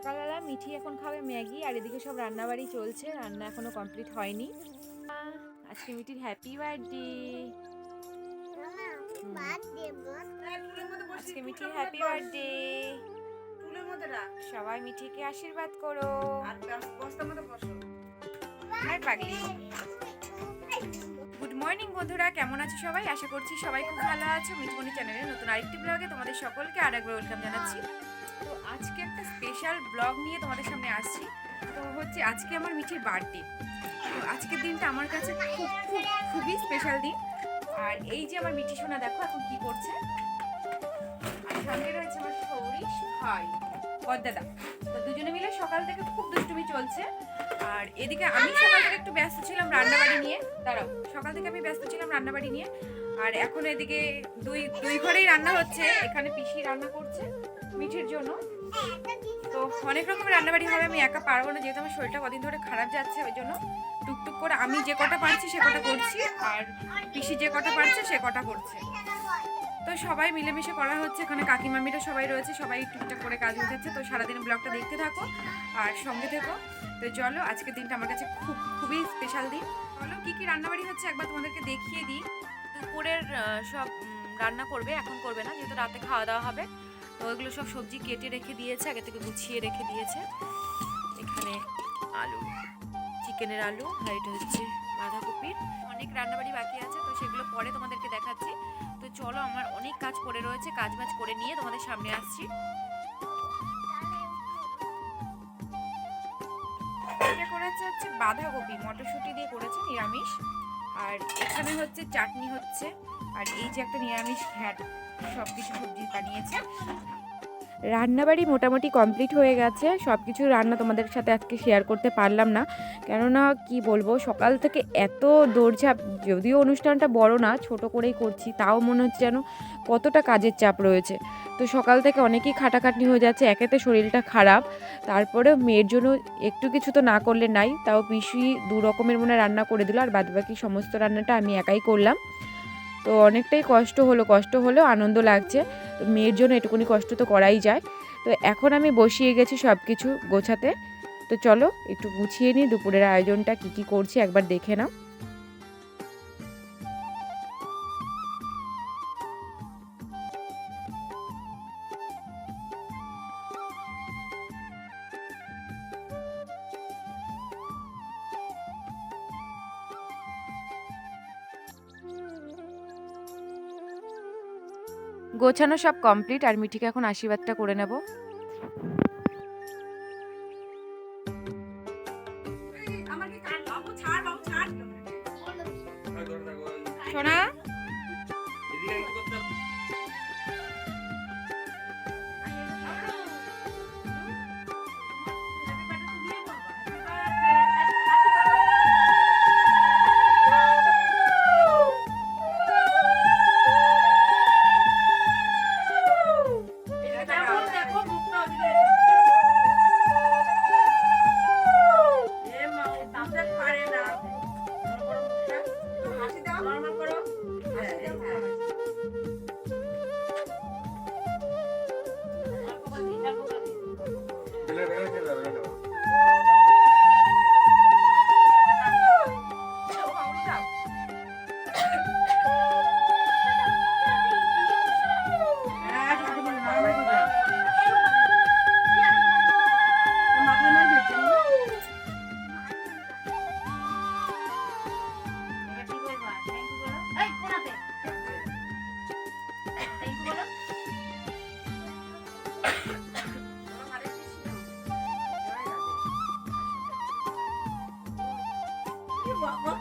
সকালবেলা মিঠি এখন খাবে ম্যাগি আর এদিকে সব রান্নাবাড়ি চলছে। রান্না এখনও কমপ্লিট হয়নি। আজকে মিঠির হ্যাপি বার্থডে আজকে মিঠির হ্যাপি বার্থডে সবাই মিঠিকে আশীর্বাদ করো। আর পাগলি। গুড মর্নিং বন্ধুরা। কেমন আছো সবাই? আশা করছি সবাই খুব ভালো আছো। মিঠুমনি চ্যানেলের নতুন আরেকটি ব্লগে তোমাদের সকলকে আর একবার ওয়েলকাম জানাচ্ছি। তো আজকে একটা স্পেশাল ব্লগ নিয়ে তোমাদের সামনে আসছি। তো হচ্ছে আজকে আমার মিঠির বার্থডে তো আজকের দিনটা আমার কাছে খুব খুব, খুবই স্পেশাল দিন। আর এই যে আমার মিঠি সোনা, দেখো এখন কি করছে। আর সঙ্গে রয়েছে আমার সৌরিশ ভাই বদ্দাদা তো দুজনে মিলে সকাল থেকে খুব দুষ্টুমি চলছে। আর এদিকে আমি সকাল থেকে একটু ব্যস্ত ছিলাম রান্নাবাড়ি নিয়ে। দাঁড়াও, সকাল থেকে আমি ব্যস্ত ছিলাম রান্নাবাড়ি নিয়ে। আর এখন এদিকে দুই দুই ঘরেই রান্না হচ্ছে। এখানে পিসি রান্না করছে। মিঠির জন্য। তো অনেক রকমের রান্নাবাড়ি হবে, আমি একা পারব না, যেহেতু আমার শরীরটা কদিন ধরে খারাপ যাচ্ছে, ওই জন্য টুকটুক করে আমি যে কটা পারছি, সে কটা করছি, আর পিসি যে কটা পারছে, সে কটা করছে। তো সবাই মিলেমিশে করা হচ্ছে, এখানে কাকিমামিরা সবাই রয়েছে, সবাই টুকটাক করে কাজ উঠেছে তো সারাদিন ব্লগটা দেখতে থাকো আর সঙ্গে থেকো। তো চলো, আজকের দিনটা আমার কাছে খুব, খুবই স্পেশাল দিন। চলো, কী কি রান্নাবাড়ি হচ্ছে একবার তোমাদেরকে দেখিয়ে দিই। দুপুরের সব রান্না করবে, এখন করবে না, যেহেতু রাতে খাওয়া দাওয়া হবে। তো ওইগুলো সব সবজি কেটে রেখে দিয়েছে, আগে থেকে গুছিয়ে রেখে দিয়েছে। এখানে আলু, চিকেনের আলু, আর এটা হচ্ছে বাঁধাকপির। অনেক রান্নাবাড়ি বাকি আছে, তো সেগুলো পরে তোমাদেরকে দেখাচ্ছি। তো চলো, আমার অনেক কাজ পড়ে রয়েছে কাজ বাজ করে নিয়ে তোমাদের সামনে আসছি। এটা হচ্ছে বাঁধাকপি, মটরশুঁটি দিয়ে করেছে নিরামিষ। আর এখানে হচ্ছে চাটনি হচ্ছে, আর এই যে একটা নিরামিষ ঘ্যাট। সব কিছু সবজি বানিয়েছে। রান্নাবাড়ি মোটামুটি কমপ্লিট হয়ে গেছে। সব কিছু রান্না তোমাদের সাথে আজকে শেয়ার করতে পারলাম না। কেননা কি বলব, সকাল থেকে এত দৌড়ঝাঁপ, যদিও অনুষ্ঠানটা বড় না, ছোট করেই করছি, তাও মনে হচ্ছে যেন কতটা কাজের চাপ রয়েছে। তো সকাল থেকে অনেকই খাটাখাটনি হয়ে যাচ্ছে, একেতে শরীরটা খারাপ। তারপরেও মেয়ের জন্য একটু কিছু তো না করলে নাই, তাও পিসি দু রকমের মনে রান্না করে দিল, আর বাদবাকি সমস্ত রান্নাটা আমি একাই করলাম। তো অনেকটাই কষ্ট হলো, কষ্ট হলেও আনন্দ লাগছে। তো মেয়ের জন্য এটুকুনি কষ্ট তো করাই যায়। তো এখন আমি বসিয়ে গেছি সব কিছু গোছাতে। তো চলো একটু গুছিয়ে নিই, দুপুরের আয়োজনটা কী কী করছি একবার দেখে নাও। গোছানো সব কমপ্লিট আর মিঠিকে এখন আশীর্বাদটা করে নেব। บอกว่า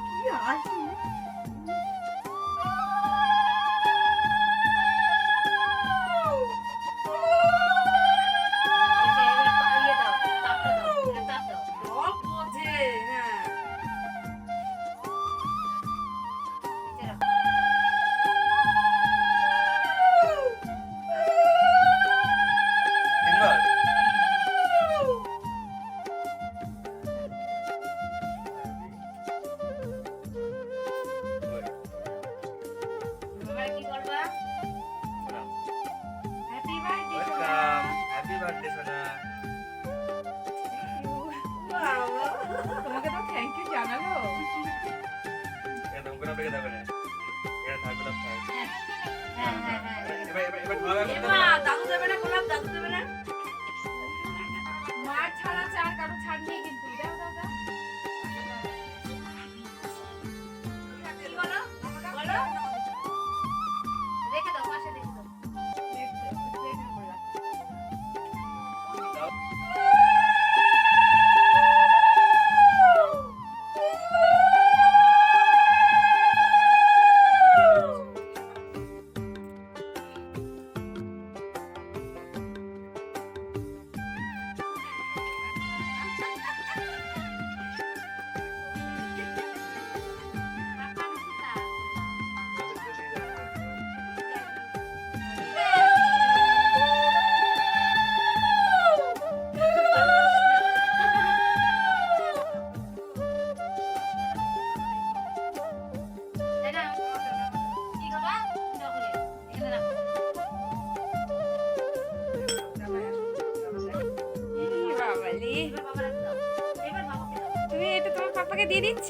তুমি এটা তোমার পাপাকে দিয়ে দিচ্ছ?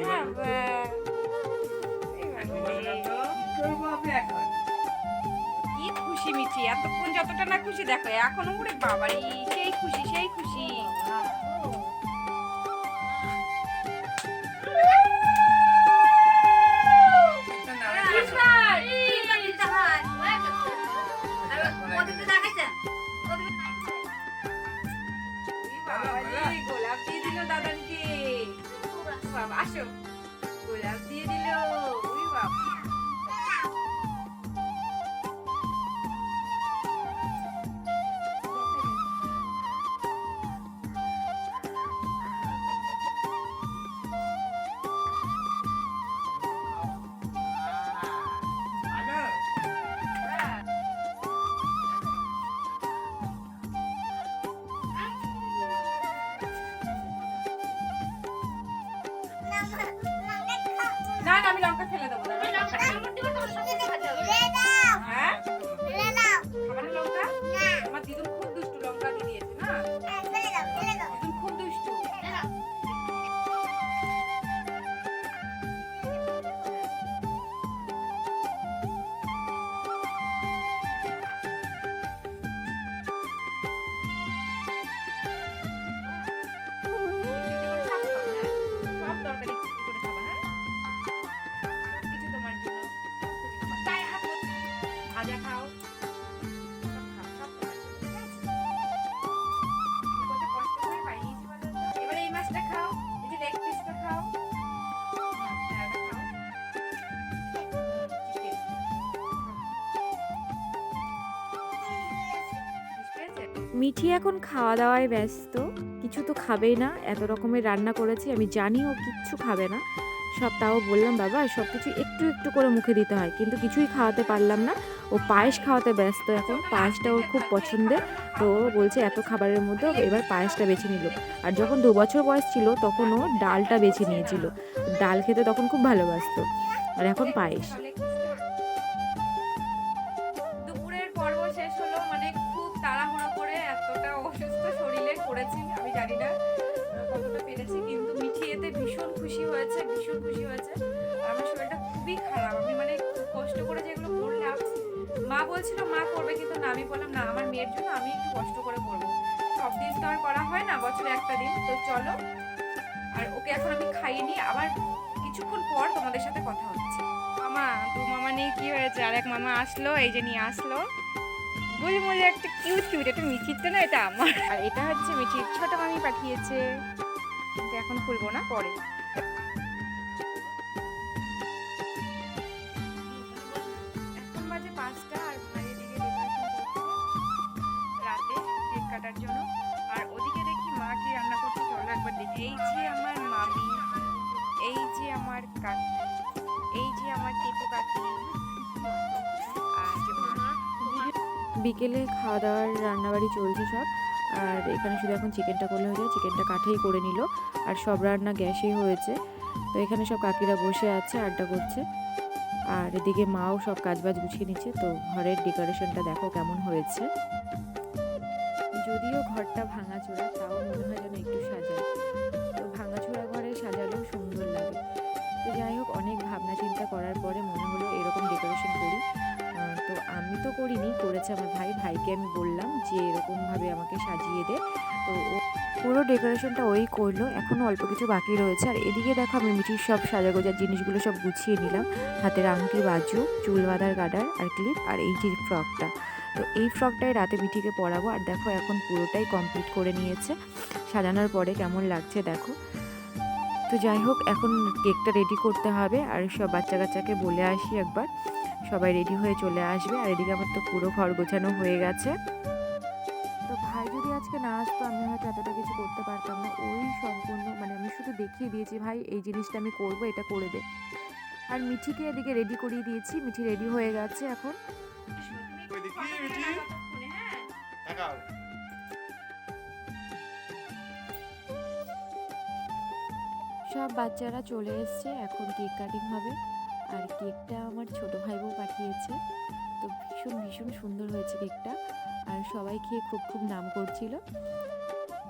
বাবা কি খুশি মিঠি এতক্ষণ যতটা না খুশি দেখো এখনও উড়ে বাবারি সেই খুশি সেই খুশি। এই দিল দাদানকে। বাবা আসো। গোলাপ দিয়ে দিল। মিঠি এখন খাওয়া দাওয়ায় ব্যস্ত। কিছু তো খাবেই না, এত রকমের রান্না করেছি, আমি জানি ও কিচ্ছু খাবে না। সব তাও বললাম, বাবা সব কিছু একটু একটু করে মুখে দিতে হয়। কিন্তু কিছুই খাওয়াতে পারলাম না। ও পায়েস খাওয়াতে ব্যস্ত এখন, পায়েসটা ওর খুব পছন্দের। তো বলছে, এত খাবারের মধ্যে এবার পায়েসটা বেছে নিল। আর যখন দু বছর বয়স ছিল, তখন ও ডালটা বেছে নিয়েছিল। ডাল খেতে তখন খুব ভালোবাসতো। আর এখন পায়েস। বলছিল মা করবে কিন্তু না। আমি বললাম না আমার মেয়ের জন্য আমি একটু কষ্ট করে করব। সব দিন তো আর করা হয় না বছরে একটা দিন। তো চলো আর ওকে এখন আমি খাইয়ে নিই আবার কিছুক্ষণ পর তোমাদের সাথে কথা হচ্ছে। মামা দু মামা নিয়ে কি হয়েছে? আর এক মামা আসলো এই যে নিয়ে আসলো। গুলমুলি একটা কিউট কিউট এটা মিঠির তো না এটা আমার। আর এটা হচ্ছে মিঠির ছোট মামি পাঠিয়েছে। কিন্তু এখন খুলবো না পরে। কাকি এই যে আমার টিপু বিকেলে খাওয়া দাওয়ার রান্নাবাড়ি চলছে সব। আর এখানে শুধু এখন চিকেনটা করলে হয়ে যায় চিকেনটা কাঠেই করে নিল। আর সব রান্না গ্যাসেই হয়েছে। তো এখানে সব কাকিরা বসে আছে, আড্ডা করছে। আর এদিকে মাও সব কাজবাজ গুছিয়ে নিচ্ছে। তো ঘরের ডেকোরেশনটা দেখো কেমন হয়েছে। যদিও ঘরটা ভাঙা ভাঙাচোরা, তাও মনে হয় যেন একটু সাজায় করেছে আমার ভাই, ভাইকে আমি বললাম যে এরকমভাবে আমাকে সাজিয়ে দে। তো পুরো ডেকোরেশনটা ওই করল এখনও অল্প কিছু বাকি রয়েছে। আর এদিকে দেখো আমি মিঠির সব সাজাগোজার জিনিসগুলো সব গুছিয়ে নিলাম। হাতের আংটি বাজু, চুল বাঁধার গার্ডার আর ক্লিপ আর এই যে ফ্রকটা। তো এই ফ্রকটাই রাতে মিঠিকে পরাবো। আর দেখো এখন পুরোটাই কমপ্লিট করে নিয়েছে। সাজানোর পরে কেমন লাগছে দেখো। তো যাই হোক, এখন কেকটা রেডি করতে হবে। আর সব বাচ্চা কাচ্চাকে বলে আসি একবার। সবাই রেডি হয়ে চলে আসবে। আর এদিকে আমার তো পুরো ঘর গোছানো হয়ে গেছে। তো ভাই যদি আজকে না আসতো, আমি হয়তো এতটা কিছু করতে পারতাম না। ওই সম্পূর্ণ মানে আমি শুধু দেখিয়ে দিয়েছি, ভাই, এই জিনিসটা আমি করব, এটা করে দে। আর মিঠিকে এদিকে রেডি করিয়ে দিয়েছি। মিঠি রেডি হয়ে গেছে এখন। সব বাচ্চারা চলে এসছে। এখন কেক কাটিং হবে। আর কেকটা আমার ছোট ভাই বউ পাঠিয়েছে। তো ভীষণ ভীষণ সুন্দর হয়েছে কেকটা। আর সবাই খেয়ে খুব খুব নাম করছিল।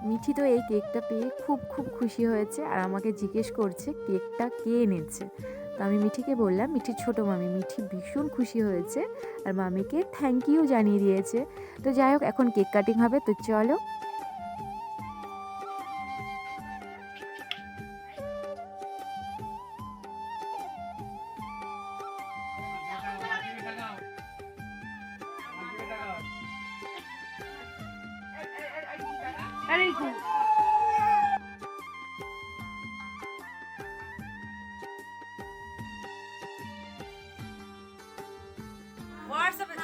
মিঠি তো এই কেকটা পেয়ে খুব খুব খুশি হয়েছে আর আমাকে জিজ্ঞেস করছে, কেকটা কে এনেছে? তো আমি মিঠিকে বললাম, মিঠির ছোট মামি। মিঠি ভীষণ খুশি হয়েছে আর মামিকে থ্যাংক ইউ জানিয়ে দিয়েছে। তো যাই হোক, এখন কেক কাটিং হবে। তো চলো আরে হোয়াটসঅ্যাপে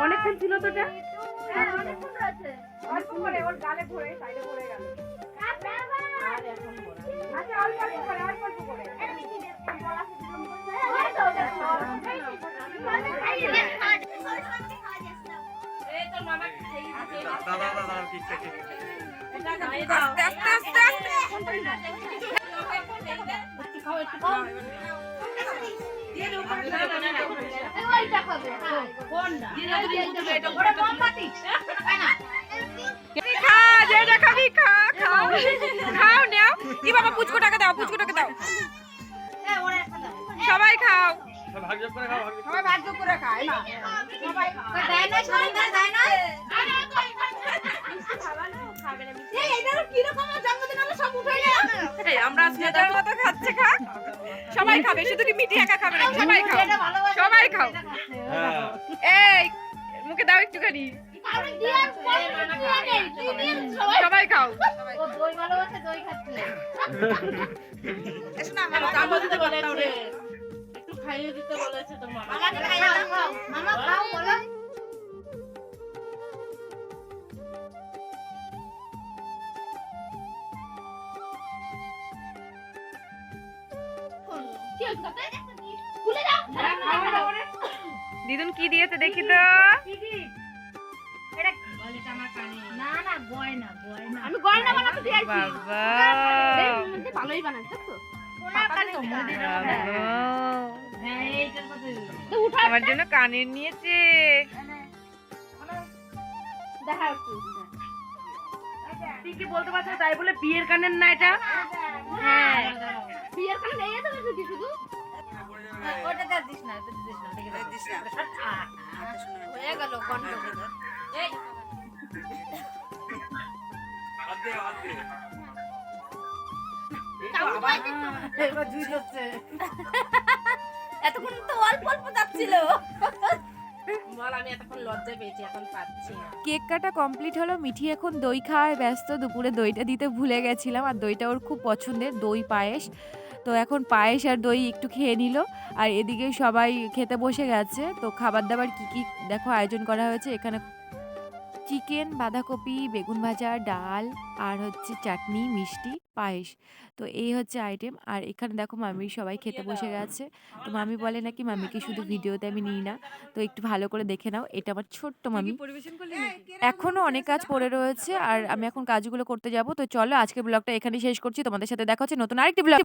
অনেকক্ষণ ছিল তো এটা অল্প করে ওর গালে ধরে সাইডে পড়ে গেল আচ্ছা অল্প অল্প করে অল্প অল্প করে এই যেটা খাবি খা খাও খাও নাও কি বাবা পুচকো টাকা দাও পুচকো টাকা দাও সবাই খাও ভাগ করে খাও সবাই ভাগ্য করে খায় না? এই আমরা মজার মতো খাচ্ছে খা। সবাই খাবে শুধু কি মিটি একা খাবে না সবাই খাও। সবাই খাও। এই মুখে দাও একটুখানি। সবাই খাও। এসো না মামা জামা দিতে বলেছে একটু খাইয়ে দিতে বলেছে তোর মামা দিদুন কি দিয়েছে দেখি তো। আমি গয়না বানাতে দিয়েছি বাবা। ভালোই বানাচ্ছে তো। হ্যাঁ। আমার জন্য কানের নিয়েছে। তুই কি বলতে পারছ তাই বলে বিয়ের কানের না এটা? হ্যাঁ। বিয়ের কানে নেই তো শুধু শুধু? ওটা দে দিস না দিস না দিস না। হয়ে গেল কন্ঠ এই। হাত দে হাত দে এবার জুই যাচ্ছে এতক্ষণ তো অল্প অল্প যাচ্ছিল। বল আমি এতক্ষণ লজ্জা পেয়েছি এখন পাচ্ছি না। কেক কাটা কমপ্লিট হলো মিঠি এখন দই খাওয়ায় ব্যস্ত দুপুরে দইটা দিতে ভুলে গেছিলাম আর দইটা ওর খুব পছন্দের দই পায়েস। তো এখন পায়েস আর দই একটু খেয়ে নিল আর এদিকে সবাই খেতে বসে গেছে তো খাবার দাবার কি কি দেখো আয়োজন করা হয়েছে এখানে চিকেন বাঁধাকপি বেগুন ভাজা ডাল আর হচ্ছে চাটনি মিষ্টি পায়েস। তো এই হচ্ছে আইটেম আর এখানে দেখো মামি সবাই খেতে বসে গেছে। তো মামি বলে নাকি মামিকে শুধু ভিডিওতে আমি নিই না। তো একটু ভালো করে দেখে নাও। এটা আমার ছোট্ট মামি। পরিবেশন করলি অনেক কাজ পড়ে রয়েছে। আর আমি এখন কাজগুলো করতে যাব। তো চলো আজকের ব্লগটা এখানেই শেষ করছি। তোমাদের সাথে দেখা হচ্ছে নতুন আরেকটি ব্লগ